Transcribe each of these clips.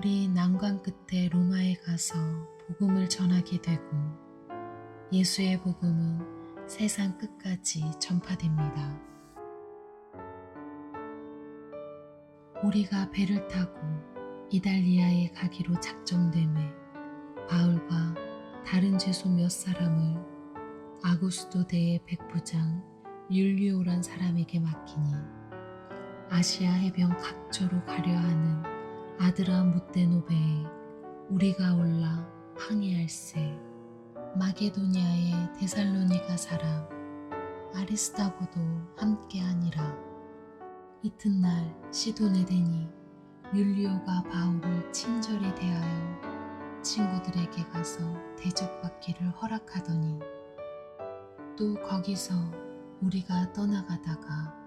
바울이 난관 끝에 로마에 가서 복음을 전하게 되고 예수의 복음은 세상 끝까지 전파됩니다. 우리가 배를 타고 이달리아에 가기로 작정됨에 바울과 다른 죄수 몇 사람을 아구스도 대의 백부장 율리오란 사람에게 맡기니 아시아 해변 각처로 가려 하는 아드라 무데노베에 우리가 올라 항해할세. 마게도니아의 데살로니가 사람 아리스타고도 함께하니라. 이튿날 시도네데니 율리오가 바울을 친절히 대하여 친구들에게 가서 대접받기를 허락하더니 또 거기서 우리가 떠나가다가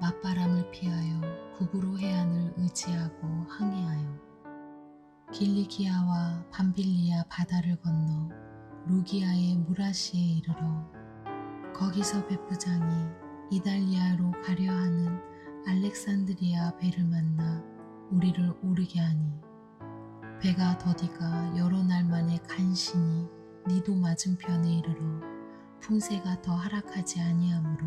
맞바람을 피하여 북으로 해안을 의지하고 항해하여 길리기아와 밤빌리아 바다를 건너 루기아의 무라시에 이르러 거기서 백부장이 이달리아로 가려 하는 알렉산드리아 배를 만나 우리를 오르게 하니 배가 더디가 여러 날 만에 간신히 니도 맞은편에 이르러 풍세가 더 하락하지 아니하므로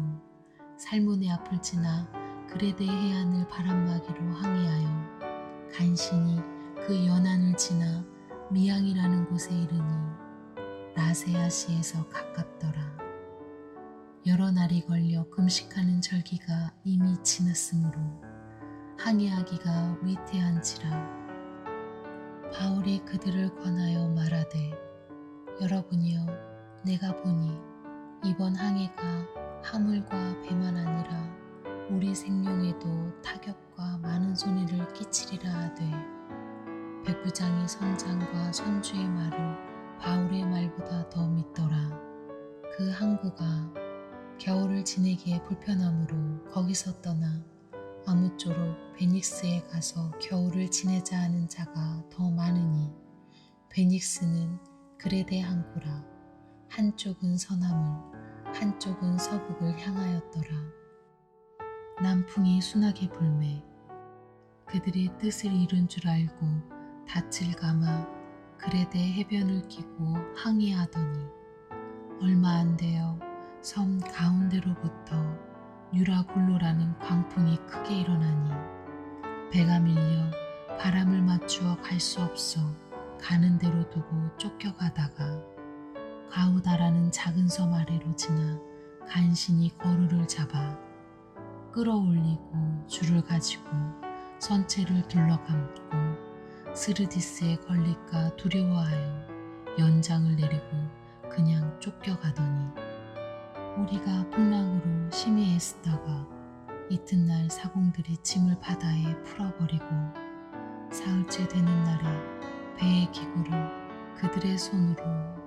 살몬의 앞을 지나 그레데 해안을 바람막이로 항해하여 간신히 그 연안을 지나 미양이라는 곳에 이르니 라세아시에서 가깝더라. 여러 날이 걸려 금식하는 절기가 이미 지났으므로 항해하기가 위태한지라 바울이 그들을 권하여 말하되 여러분이여 내가 보니 이번 항해가 하물과 배만 아니라 우리 생명에도 타격과 많은 손해를 끼치리라 하되 백부장이 선장과 선주의 말을 바울의 말보다 더 믿더라. 그 항구가 겨울을 지내기에 불편하므로 거기서 떠나 아무쪼록 베닉스에 가서 겨울을 지내자 하는 자가 더 많으니 베닉스는 그레데 항구라. 한쪽은 서남을 한쪽은 서북을 향하였더라. 남풍이 순하게 불매 그들이 뜻을 이룬 줄 알고 닻을 감아 그레데 해변을 끼고 항해하더니 얼마 안 되어 섬 가운데로부터 유라굴로라는 광풍이 크게 일어나니 배가 밀려 바람을 맞추어 갈 수 없어 가는 대로 두고 쫓겨가다가 가우다라는 작은 섬 아래로 지나 간신히 거루를 잡아 끌어올리고 줄을 가지고 선체를 둘러감고 스르디스에 걸릴까 두려워하여 연장을 내리고 그냥 쫓겨가더니 우리가 풍랑으로 심히 애쓰다가 이튿날 사공들이 짐을 바다에 풀어버리고 사흘째 되는 날에 배의 기구를 그들의 손으로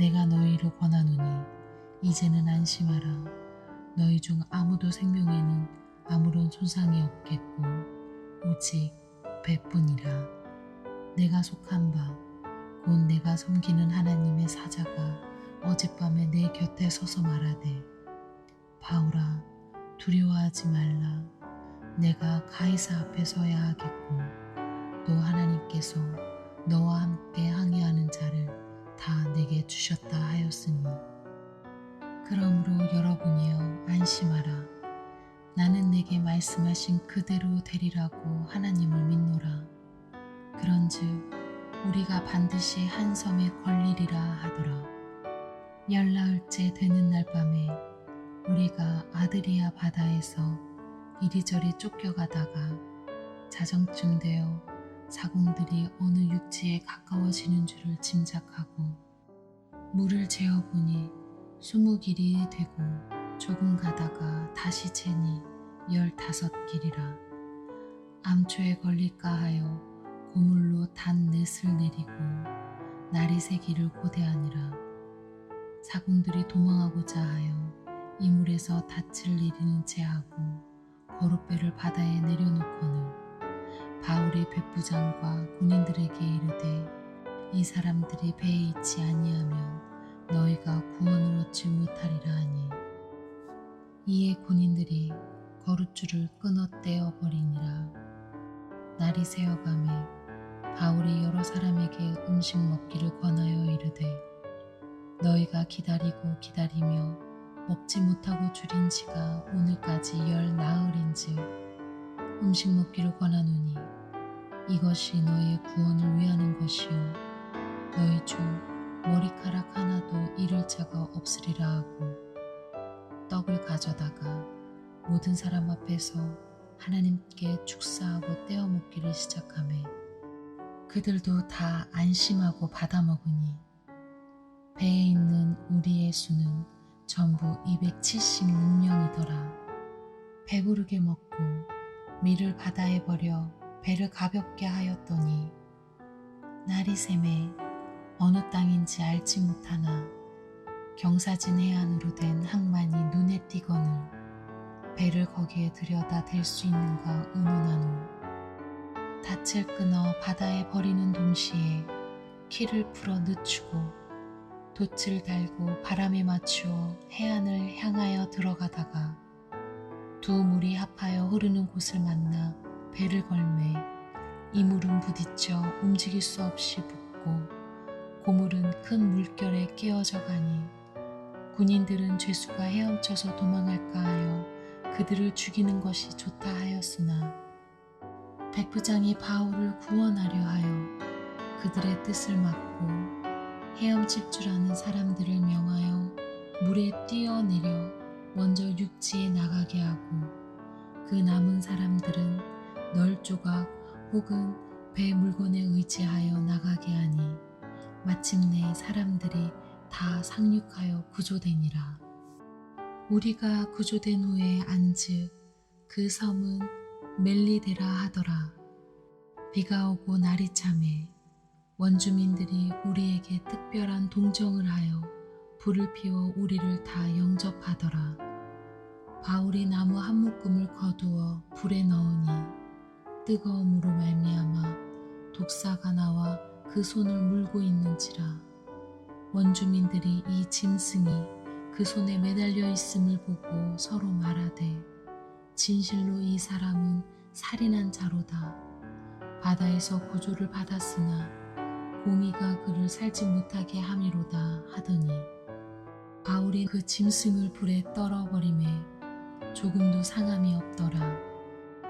내가 너희를 권하노니 이제는 안심하라. 너희 중 아무도 생명에는 아무런 손상이 없겠고 오직 배뿐이라. 내가 속한 바 곧 내가 섬기는 하나님의 사자가 어젯밤에 내 곁에 서서 말하되 바울아 두려워하지 말라. 내가 가이사 앞에 서야 하겠고 또 하나님께서 너와 함께 항해하는 자를 다 내게 주셨다 하였으니. 그러므로 여러분이여 안심하라. 나는 내게 말씀하신 그대로 되리라고 하나님을 믿노라. 그런즉 우리가 반드시 한 섬에 걸리리라 하더라. 열나흘째 되는 날 밤에 우리가 아드리아 바다에서 이리저리 쫓겨가다가 자정쯤 되어 사공들이 어느 육지에 가까워지는 줄을 짐작하고 물을 재어보니 스무 길이 되고 조금 가다가 다시 재니 열다섯 길이라. 암초에 걸릴까 하여 고물로 단 넷을 내리고 날이 새기를 고대하니라. 사공들이 도망하고자 하여 이물에서 닻을 내리는 채하고 거룻배를 바다에 내려놓거늘 바울이 백부장과 군인들에게 이르되 이 사람들이 배에 있지 아니하면 너희가 구원을 얻지 못하리라 하니. 이에 군인들이 거룻줄을 끊어 떼어 버리니라. 날이 새어가매 바울이 여러 사람에게 음식 먹기를 권하여 이르되 너희가 기다리고 기다리며 먹지 못하고 줄인 지가 오늘까지 열 나흘인즉 음식 먹기를 권하노니 이것이 너희의 구원을 위하는 것이요 너희 중 머리카락 하나도 잃을 자가 없으리라 하고 떡을 가져다가 모든 사람 앞에서 하나님께 축사하고 떼어 먹기를 시작하매 그들도 다 안심하고 받아 먹으니 배에 있는 우리의 수는 전부 276명이더라. 배부르게 먹고 밀을 바다에 버려 배를 가볍게 하였더니 날이 샘에 어느 땅인지 알지 못하나 경사진 해안으로 된 항만이 눈에 띄거늘 배를 거기에 들여다 댈 수 있는가 의논한 후 닻을 끊어 바다에 버리는 동시에 키를 풀어 늦추고 돛을 달고 바람에 맞추어 해안을 향하여 들어가다가 두 물이 합하여 흐르는 곳을 만나 배를 걸매 이 물은 부딪혀 움직일 수 없이 붙고 고물은 큰 물결에 깨어져 가니 군인들은 죄수가 헤엄쳐서 도망할까 하여 그들을 죽이는 것이 좋다 하였으나 백부장이 바울을 구원하려 하여 그들의 뜻을 막고 헤엄칠 줄 아는 사람들을 명하여 물에 뛰어내려 먼저 육지에 나가게 하고 그 남은 사람들은 널 조각 혹은 배 물건에 의지하여 나가게 하니 마침내 사람들이 다 상륙하여 구조되니라. 우리가 구조된 후에 안즉 그 섬은 멜리데라 하더라. 비가 오고 날이 참해 원주민들이 우리에게 특별한 동정을 하여 불을 피워 우리를 다 영접하더라. 바울이 나무 한 묶음을 거두어 불에 넣으니 뜨거움으로 말미암아 독사가 나와 그 손을 물고 있는지라. 원주민들이 이 짐승이 그 손에 매달려 있음을 보고 서로 말하되 진실로 이 사람은 살인한 자로다. 바다에서 구조를 받았으나 공의가 그를 살지 못하게 함이로다 하더니 바울이 그 짐승을 불에 떨어버림에 조금도 상함이 없더라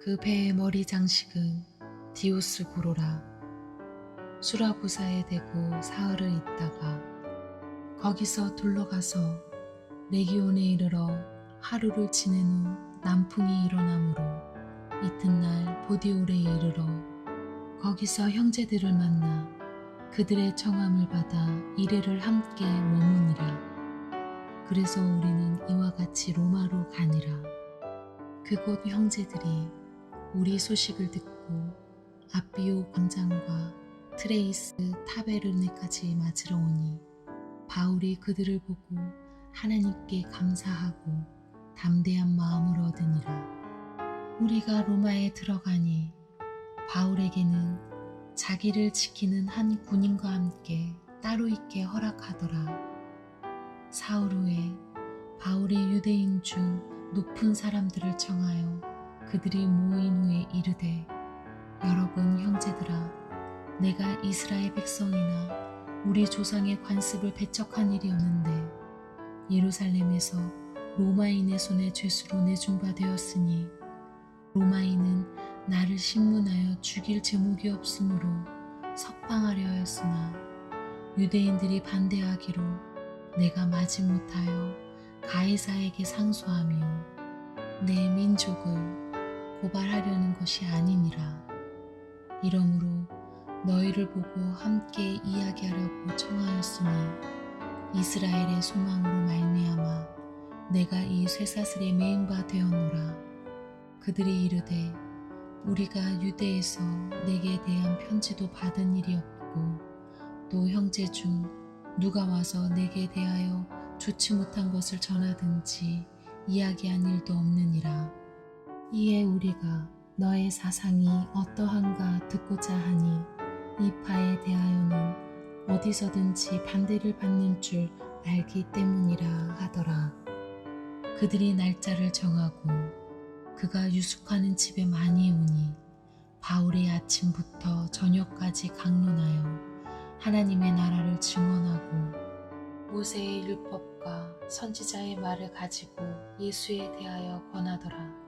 그 배의 머리 장식은 디오스 고로라 수라부사에 대고 사흘을 있다가 거기서 둘러가서 레기온에 이르러 하루를 지낸 후 남풍이 일어나므로 이튿날 보디올에 이르러 거기서 형제들을 만나 그들의 청함을 받아 이래를 함께 머무니라. 그래서 우리는 이와 같이 로마로 가니라. 그곳 형제들이 우리 소식을 듣고 아비오 광장과 트레이스 타베르네까지 맞으러 오니 바울이 그들을 보고 하나님께 감사하고 담대한 마음을 얻으니라. 우리가 로마에 들어가니 바울에게는 자기를 지키는 한 군인과 함께 따로 있게 허락하더라. 사흘 후에 바울이 유대인 중 높은 사람들을 청하여 그들이 모인 후에 이르되 여러분 형제들아 내가 이스라엘 백성이나 우리 조상의 관습을 배척한 일이 없는데 예루살렘에서 로마인의 손에 죄수로 내준 바 되었으니 로마인은 나를 신문하여 죽일 제목이 없으므로 석방하려 하였으나 유대인들이 반대하기로 내가 마지 못하여 가이사에게 상소하며 내 민족을 고발하려는 것이 아니니라. 이러므로 너희를 보고 함께 이야기하려고 청하였으니 이스라엘의 소망으로 말미암아 내가 이 쇠사슬에 매인 바 되었노라. 그들이 이르되 우리가 유대에서 내게 대한 편지도 받은 일이 없고 또 형제 중 누가 와서 내게 대하여 좋지 못한 것을 전하든지 이야기한 일도 없느니라. 이에 우리가 너의 사상이 어떠한가 듣고자 하니 이 파에 대하여는 어디서든지 반대를 받는 줄 알기 때문이라 하더라. 그들이 날짜를 정하고 그가 유숙하는 집에 많이 오니 바울이 아침부터 저녁까지 강론하여 하나님의 나라를 증언하고 모세의 율법과 선지자의 말을 가지고 예수에 대하여 권하더라.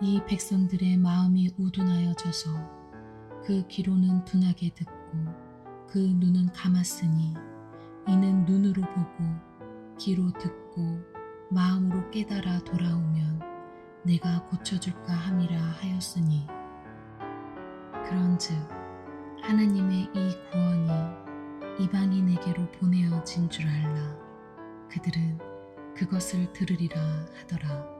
이 백성들의 마음이 우둔하여져서 그 귀로는 둔하게 듣고 그 눈은 감았으니 이는 눈으로 보고 귀로 듣고 마음으로 깨달아 돌아오면 내가 고쳐줄까 함이라 하였으니. 그런즉 하나님의 이 구원이 이방인에게로 보내어진 줄 알라. 그들은 그것을 들으리라 하더라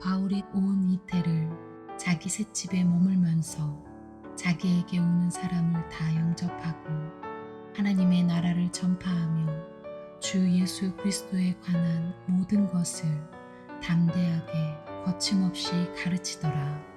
바울이 온 이태를 자기 셋집에 머물면서 자기에게 오는 사람을 다 영접하고 하나님의 나라를 전파하며 주 예수 그리스도에 관한 모든 것을 담대하게 거침없이 가르치더라.